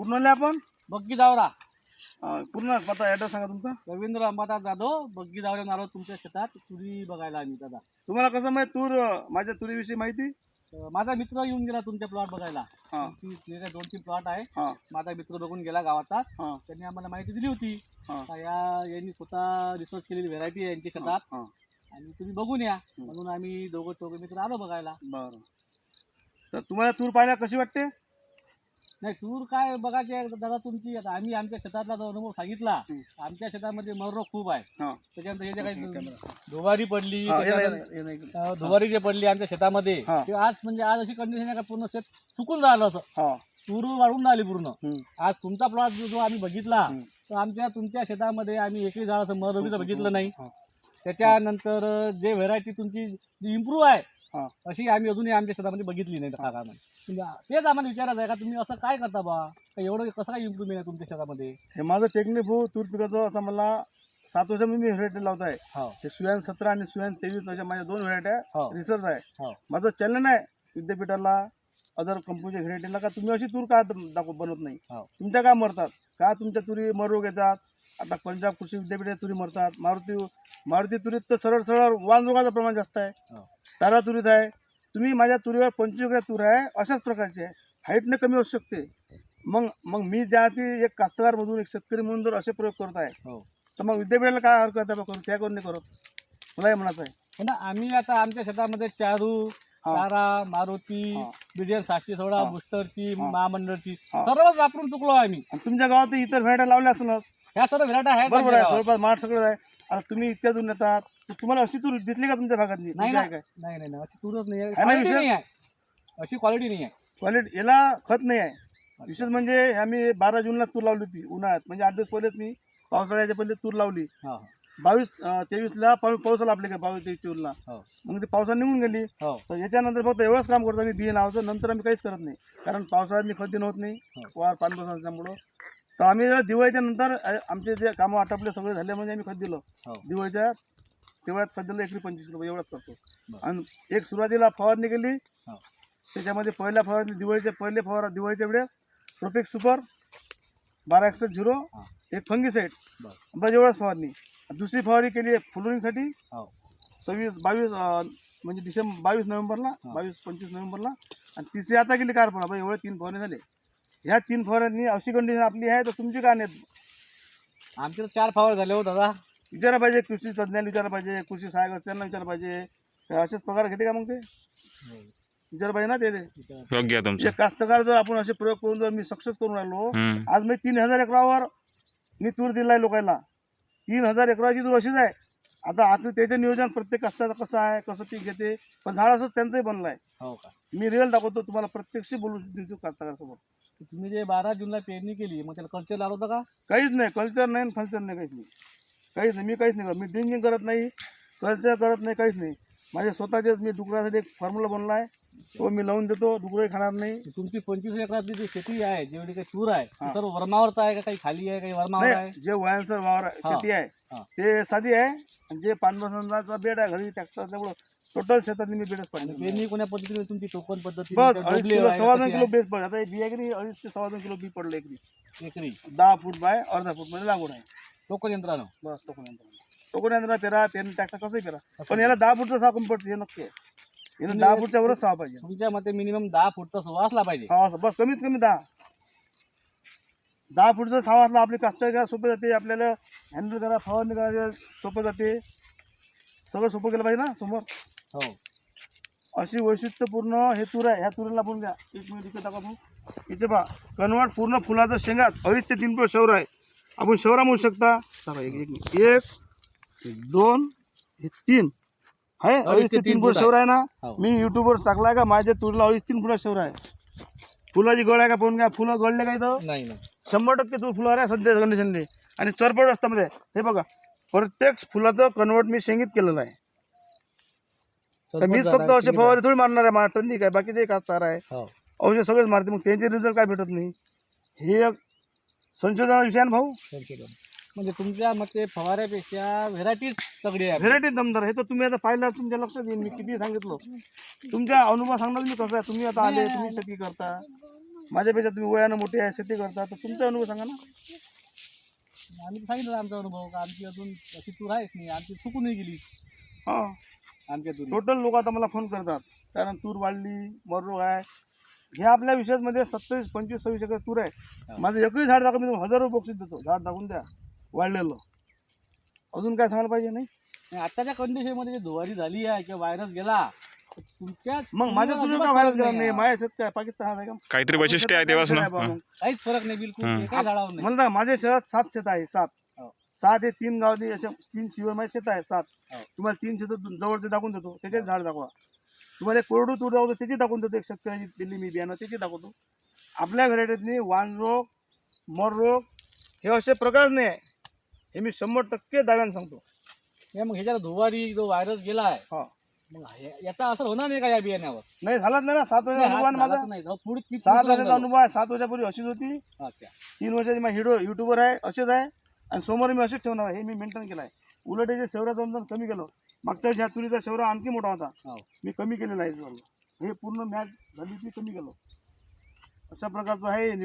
पूर्ण आले आपण? बग्गी जावरा. अं, पूर्ण. पत्ता ॲड्रेस सांगा तुमचा. रवींद्र अंबादास जाधव बग्गी जावऱ्यावर आलो तुमच्या शेतात तुरी बघायला आम्ही दादा. तुम्हाला कसं माहिती तूर अं, माझ्या तुरीविषयी माहिती? तर माझा मित्र येऊन गेला तुमच्या प्लॉट बघायला. हां. ती- तिथे दोन तीन प्लॉट आहे. हां. माझा मित्र बघून गेला गावाचा. हां. त्यांनी आम्हाला माहिती दिली होती. हां. का या यांनी स्वतः रिसर्च केलेली व्हेरायटी आहे यांच्या शेतात. हां. आणि तुम्ही बघून या. म्हणून आम्ही दोघं चौघे मित्र आलो बघायला. बरं. तर तुम्हाला तूर पाहिल्या कशी वाटते? नाही टूर काय बघायची आहे दादा तुमची आता आम्ही आमच्या शेतातला जो अनुभव सांगितला हं. आमच्या शेतामध्ये मररोग खूप आहे हां त्याच्यानंतर हे जे काही धुवारी पडली हां, हे नाही, त्याच्यानंतर, हे नाही, हे नाही. धुवारी जे पडली आमच्या शेतामध्ये हां. ते आज म्हणजे आज अशी कंडिशन आहे का पूर्ण शेत सुकून राहिलं असं हां तूर वाढून राहिली पूर्ण हं. आज तुमचा प्लॉट जो आम्ही बघितला हं. तर आमच्या तुमच्या शेतामध्ये आम्ही एकही झाड असं मररोगीचं बघितलं नाही हां. त्याच्यानंतर अं, जे व्हेरायटी तुमची जी इम्प्रूव्ह आहे हां अशी आम्ही अजूनही आमच्या शेतामध्ये बघितली नाही त्या काळामध्ये म्हणजे तेच आम्हाला विचारायचं आहे का तुम्ही असं काय करता बा? का एवढं कसं काय इम्प्रूव्हमेंट आहे तुमच्या शेतामध्ये? हे माझं टेक्निक भाऊ तूर पिकाचं असं मला सात वर्ष मी व्हेरायटी लावत आहे. हो. हे सुयान सतरा आणि सुयान तेवीस अशा माझ्या दोन व्हेरायटी हो. आहे. रिसर्च आहे. हो. माझं चॅनल आहे विद्यापीठाला अदर कंपनीच्या व्हेरायटीला का तुम्ही अशी तूर का दाखव बनवत नाही? हो. तुमच्या का मरतात? का तुमच्या तुरी मरोग येतात आता पंजाब कृषी विद्यापीठाच्या तुरी मरतात. मारुती मारुती तुरीत तर सरळ सरळ वानरोगाचं प्रमाण जास्त आहे. हो. तारा तुरीत आहे. तुम्ही माझ्या तुरीवर पंचवीस तूर आहे अशाच प्रकारची आहे. हाईटने कमी असू शकते. मग मग मी ज्या ती एक कास्तकारमधून एक शेतकरी म्हणून जर असे प्रयोग करत आहे हो. तर मग विद्यापीठाला काय हरकत आहे बा करू? त्या करून नाही करत. मला हे म्हणायचं आहे. पण आम्ही आता आमच्या शेतामध्ये चारू. तारा मारुती. बिडियन सातशे सोळा. बुस्टरची. महामंडळची. सर्वच वापरून चुकलो आम्ही. तुमच्या गावात इतर व्हेरायटी लावल्या असणच ह्या सर्व व्हेरायटी आहेत बरोबर आहे. जवळपास माठ सगळं आहे. आता तुम्ही इतक्या दूर नेतात तर तुम्हाला अशी तूर दिसली का तुमच्या नाही ना आहे काय? नाही नाही नाही, अशी तुरच नाही आहे. आहे ना Quality विशेष? नाही आहे. अशी क्वालिटी नाही आहे. क्वालिटी याला खत नाही आहे. विशेष म्हणजे आम्ही बारा जूनला तूर लावली होती उन्हाळ्यात. म्हणजे आठ दिवस पहिलेच मी पावसाळ्याच्या पहिले तूर लावली. हो. बावीस तेवीसला पाऊस पाऊस आला आपल्या बावीस तेवीस चोवीसला. हो. मग ते पावसाने निघून गेली. हो. तर याच्यानंतर फक्त एवढंच काम करतो आम्ही बिये लावायचं. नंतर आम्ही काहीच करत नाही. कारण पावसाळ्यात मी खत होत नाही. हो. वार पाणी असल्यामुळं. तर आम्ही दिवाळीच्या नंतर आमचे जे कामं आटपले सगळे झाले म्हणजे आम्ही खत दिलं दिवाळीच्या तेवढ्यात खत दिलं एकरी पंचवीस किलो एवढंच करतो. आणि एक सुरुवातीला फवारणी केली त्याच्यामध्ये पहिल्या फवारणी दिवाळीच्या पहिले फवारा दिवाळीच्या वेळेस प्रोपेक सुपर बारा एकसष्ट झिरो. एक फंगीसाईड बरं. बस एवढंच फवारणी. दुसरी फवारणी केली आहे फुलरिंगसाठी हो. सव्वीस बावीस अं, म्हणजे डिसेंबर बावीस नोव्हेंबरला. बावीस पंचवीस नोव्हेंबरला. आणि तिसरी आता गेली कारपणा बाई एवढे तीन फवारणी झाले. ह्या तीन फवारणी अशी कंडिशन आपली आहे तर तुमची का नाही? आमचे तर चार फावर झाले हो दादा. विचारा पाहिजे कृषी तज्ज्ञाला विचारा पाहिजे कृषी सहाय्यक त्यांना विचारा पाहिजे. असेच पगार घेते का मग ते? विचारा पाहिजे ना ते योग्य आहे तुमचं. जे कास्तकार जर आपण असे प्रयोग करून जर मी सक्सेस करून राहिलो हम्म. आज मी तीन हजार एकरावर मी तूर दिला आहे लोकांना. तीन हजार एकराची तूर अशीच आहे. आता आपलं त्याचं नियोजन प्रत्येक कास्ताचं कसं आहे कसं पीक घेते पण झाड असंच त्यांचंही बनलं आहे. हो का? मी रिअल दाखवतो तुम्हाला प्रत्यक्ष बोलू देतो कास्तकारासोबत तुम्ही जे बारा जूनला पेरणी केली मग त्याला कल्चर लावलं होतं का? काहीच नाही कल्चर नाही आणि फल्चर नाही काहीच नाही. काहीच नाही मी काहीच नाही करत. मी ड्रिंकिंग करत नाही कल्चर करत नाही काहीच नाही. माझे स्वतःचेच मी डुकरासाठी एक फॉर्म्युला बनला आहे. तो मी लावून देतो डुकरही खाणार नाही. तुमची पंचवीस एकरातली जी शेती आहे जेवढी काही तूर आहे ती सर्व वर्मावरचं आहे का काही खाली आहे काही वर्मावर आहे? नाही जे वयांसर वावर आहे. शेती आहे हा. ते साधी आहे आणि जे पानबसंदाचा बेड आहे घरी ट्रॅक्टर असल्यामुळं टोटल शेतात मी बेडच पाहिजे पेरणी कोण्या पद्धतीने तुमची टोकन पद्धती बस अडीच किलो सव्वा दोन किलो बेस पडले. आता हे बिया की नाही अडीच ते सव्वा दोन किलो बी पडलं एकरी. एकरी. दहा फूट बाय अर्धा फूटमध्ये लागवड आहे. टोकन यंत्रानं? बस टोकन यंत्र टोकन यंत्र पेरा पेरणी ट्रॅक्टर कसंही पेरा. पण याला दहा फूटचा सहा कमी पडते हे नक्की आहे. याला दहा फूटच्या वरच सहा पाहिजे. तुमच्या मते मिनिमम दहा फूटचा सुवा असला पाहिजे. हा असं बस कमीत कमी दहा. दहा फूटचा सहा असला आपली कास्तर घ्या सोपं जाते आपल्याला हँडल करा फवारणी करायला सोपं जाते. सगळं सोपं केलं पाहिजे ना समोर? हो. अशी वैशिष्ट्यपूर्ण हे तूर आहे ह्या तुरीला आपण द्या एक मिनिट इथे टाका इथे पहा कन्वर्ट पूर्ण फुलाचं शेंगात अडीच ते तीन फूट शौर आहे. आपण शौरा म्हणू शकता. एक एक, दोन हे तीन. आहे अडीच ते तीन फूट शौर आहे ना? हो. मी युट्यूबवर टाकलाय का माझ्या तुरीला अडीच तीन फुटा शौर आहे फुलाची गळ आहे का पाहून घ्या फुलं गळले का इथं? नाही नाही. शंभर टक्के तूर फुलावर आहे सध्या कंडिशनले आणि चरपट असतामध्ये हे बघा प्रत्येक फुलाचं कन्वर्ट मी शेंगीत केलेलं आहे. तर मीच फक्त असे फवारे थोडी मारणार आहे माझ्या टंदी काय बाकीचे कास्तार आहे. हो. औषध सगळेच मारते मग त्यांचे रिझल्ट काय भेटत नाही? हे एक संशोधनाचा विषय आहे ना भाऊ? संशोधन. म्हणजे तुमच्या मते फवाऱ्यापेक्षा व्हेरायटीज तगडी आहे व्हेरायटी दमदार हे तर तुम्ही आता पाहिलं तुमच्या लक्षात येईल. मी किती सांगितलं. तुमच्या अनुभव सांगणार मी कसं आहे? तुम्ही आता आले तुम्ही शेती करता. माझ्यापेक्षा तुम्ही वयानं मोठे आहे शेती करता. तर तुमचा अनुभव सांगा ना. आम्ही सांगितलं आमचा अनुभव का आमची अजून अशी तूर आहेच नाही. आमची सुकूनही गेली. हां. आमच्या तुरी टोटल लोक आता मला फोन करतात. कारण तूर वाढली मररोग आहे. हे आपल्या विषयामध्ये सत्तावीस पंचवीस सव्वीस एकर तूर आहे. माझं एकही झाड दाखवा मी हजारो बक्षीस देतो झाड दाखवून द्या. वाढलेलं अजून काय सांगायला पाहिजे नाही आणि आत्ताच्या कंडिशनमध्ये जे धुवारी झाली आहे किंवा व्हायरस गेला तर तुमच्या मग माझ्या अजिबात का व्हायरस गेला नाही. माझ्या शेत काय पाकिस्तान आहे का काहीतरी वैशिष्ट्य आहे तेव्हाच ना हां. मग. काहीच फरक नाही बिलकुल. एकाही झाडावर नाही माझ्या शहरात सात शेत आहे सात हो. सात हे तीन गाव अशा तीन शिवर माझे शेत आहे सात हो. तुम्हाला तीन शेत जवळचे दाखवून देतो त्याच्यात झाड दाखवा तुम्हाला एक कोरडू तूर दाखवतो त्याची दाखवून देतो एक शेतकऱ्याची दिल्ली मी बियाणं त्याची दाखवतो आपल्या व्हरायटीतनी वान रोग मर रोग हे असे प्रकार नाही आहे हे मी शंभर टक्के दाव्यानं सांगतो. हे मग ह्याच्यात धुवारी जो व्हायरस गेला आहे हा. मग हे- याचा असर होणार नाही का या बियाण्यावर? नाही झालाच नाही ना. सात वर्षाचा नाही, अनुभव आहे ना झाला माझा. तर नाही. जाऊ पुढे पीक सात दुसरं वर्षाचा. अनुभव आहे. सात वर्षापूर्वी अशीच होती. अच्छा. तीन वर्षाची माझी हिडो युट्यूबर आहे असेच आहे. आणि समोर मी असेच ठेवणार आहे. हे मी मेंटेन केलं आहे. उलट जे शेवरा दोन दोन कमी केलं. मागच्या वर्षी ह्या तुरीचा शेवरा आणखी मोठा होता. हो. मी कमी केलेला आहे हे पूर्ण मॅच झाली ती कमी केलं. अशा प्रकारचं आहे.